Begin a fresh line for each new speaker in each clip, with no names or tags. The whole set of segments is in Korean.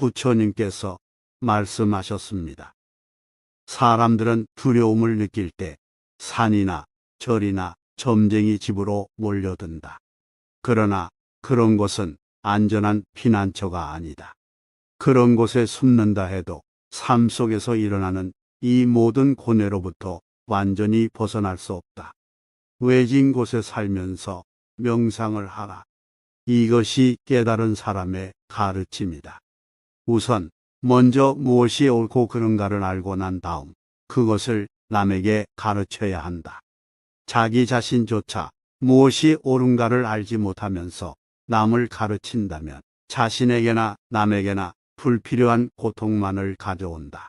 부처님께서 말씀하셨습니다. 사람들은 두려움을 느낄 때 산이나 절이나 점쟁이 집으로 몰려든다. 그러나 그런 곳은 안전한 피난처가 아니다. 그런 곳에 숨는다 해도 삶 속에서 일어나는 이 모든 고뇌로부터 완전히 벗어날 수 없다. 외진 곳에 살면서 명상을 하라. 이것이 깨달은 사람의 가르침이다. 우선 먼저 무엇이 옳고 그른가를 알고 난 다음 그것을 남에게 가르쳐야 한다. 자기 자신조차 무엇이 옳은가를 알지 못하면서 남을 가르친다면 자신에게나 남에게나 불필요한 고통만을 가져온다.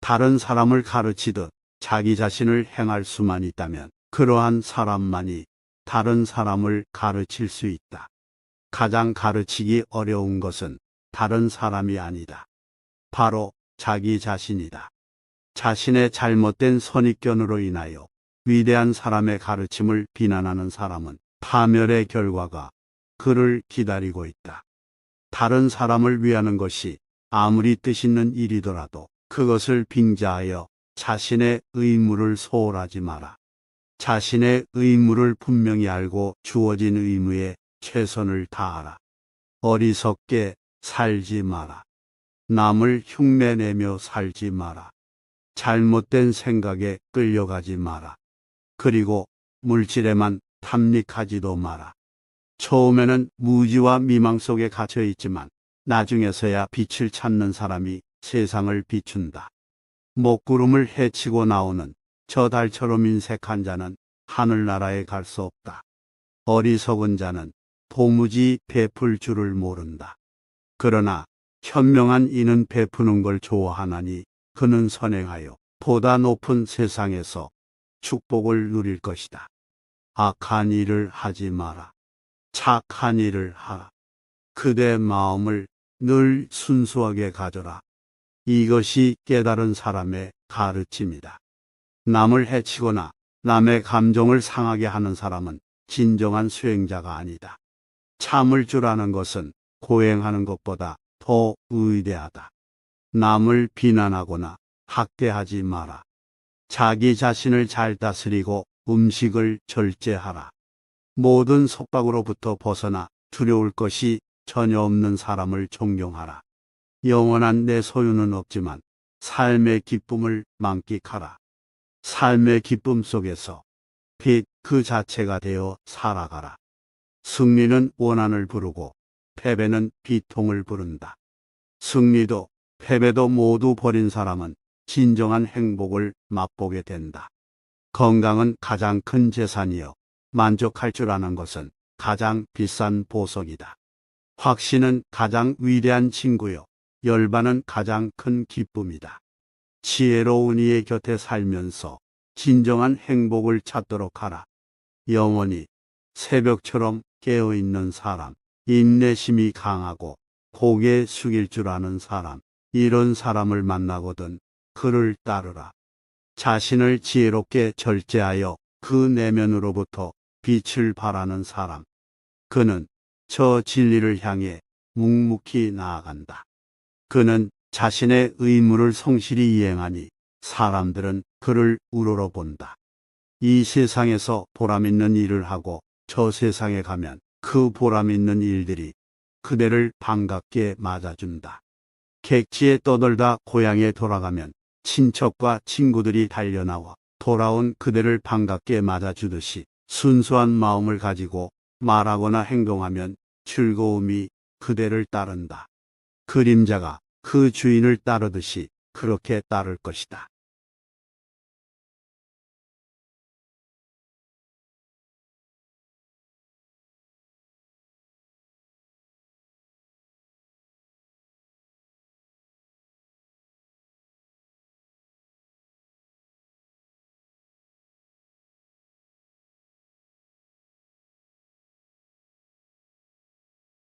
다른 사람을 가르치듯 자기 자신을 행할 수만 있다면 그러한 사람만이 다른 사람을 가르칠 수 있다. 가장 가르치기 어려운 것은 다른 사람이 아니다. 바로 자기 자신이다. 자신의 잘못된 선입견으로 인하여 위대한 사람의 가르침을 비난하는 사람은 파멸의 결과가 그를 기다리고 있다. 다른 사람을 위하는 것이 아무리 뜻있는 일이더라도 그것을 빙자하여 자신의 의무를 소홀하지 마라. 자신의 의무를 분명히 알고 주어진 의무에 최선을 다하라. 어리석게 살지 마라. 남을 흉내내며 살지 마라. 잘못된 생각에 끌려가지 마라. 그리고 물질에만 탐닉하지도 마라. 처음에는 무지와 미망 속에 갇혀 있지만 나중에서야 빛을 찾는 사람이 세상을 비춘다. 먹구름을 헤치고 나오는 저 달처럼 인색한 자는 하늘나라에 갈 수 없다. 어리석은 자는 도무지 베풀 줄을 모른다. 그러나 현명한 이는 베푸는 걸 좋아하나니 그는 선행하여 보다 높은 세상에서 축복을 누릴 것이다. 악한 일을 하지 마라. 착한 일을 하라. 그대 마음을 늘 순수하게 가져라. 이것이 깨달은 사람의 가르침이다. 남을 해치거나 남의 감정을 상하게 하는 사람은 진정한 수행자가 아니다. 참을 줄 아는 것은 고행하는 것보다 더 위대하다. 남을 비난하거나 학대하지 마라. 자기 자신을 잘 다스리고 음식을 절제하라. 모든 속박으로부터 벗어나 두려울 것이 전혀 없는 사람을 존경하라. 영원한 내 소유는 없지만 삶의 기쁨을 만끽하라. 삶의 기쁨 속에서 빛 그 자체가 되어 살아가라. 승리는 원한을 부르고 패배는 비통을 부른다. 승리도 패배도 모두 버린 사람은 진정한 행복을 맛보게 된다. 건강은 가장 큰 재산이요. 만족할 줄 아는 것은 가장 비싼 보석이다. 확신은 가장 위대한 친구요. 열반은 가장 큰 기쁨이다. 지혜로운 이의 곁에 살면서 진정한 행복을 찾도록 하라. 영원히 새벽처럼 깨어있는 사람, 인내심이 강하고 고개 숙일 줄 아는 사람, 이런 사람을 만나거든 그를 따르라. 자신을 지혜롭게 절제하여 그 내면으로부터 빛을 발하는 사람. 그는 저 진리를 향해 묵묵히 나아간다. 그는 자신의 의무를 성실히 이행하니 사람들은 그를 우러러 본다. 이 세상에서 보람 있는 일을 하고 저 세상에 가면 그 보람 있는 일들이 그대를 반갑게 맞아준다. 객지에 떠돌다 고향에 돌아가면 친척과 친구들이 달려나와 돌아온 그대를 반갑게 맞아주듯이 순수한 마음을 가지고 말하거나 행동하면 즐거움이 그대를 따른다. 그림자가 그 주인을 따르듯이 그렇게 따를 것이다.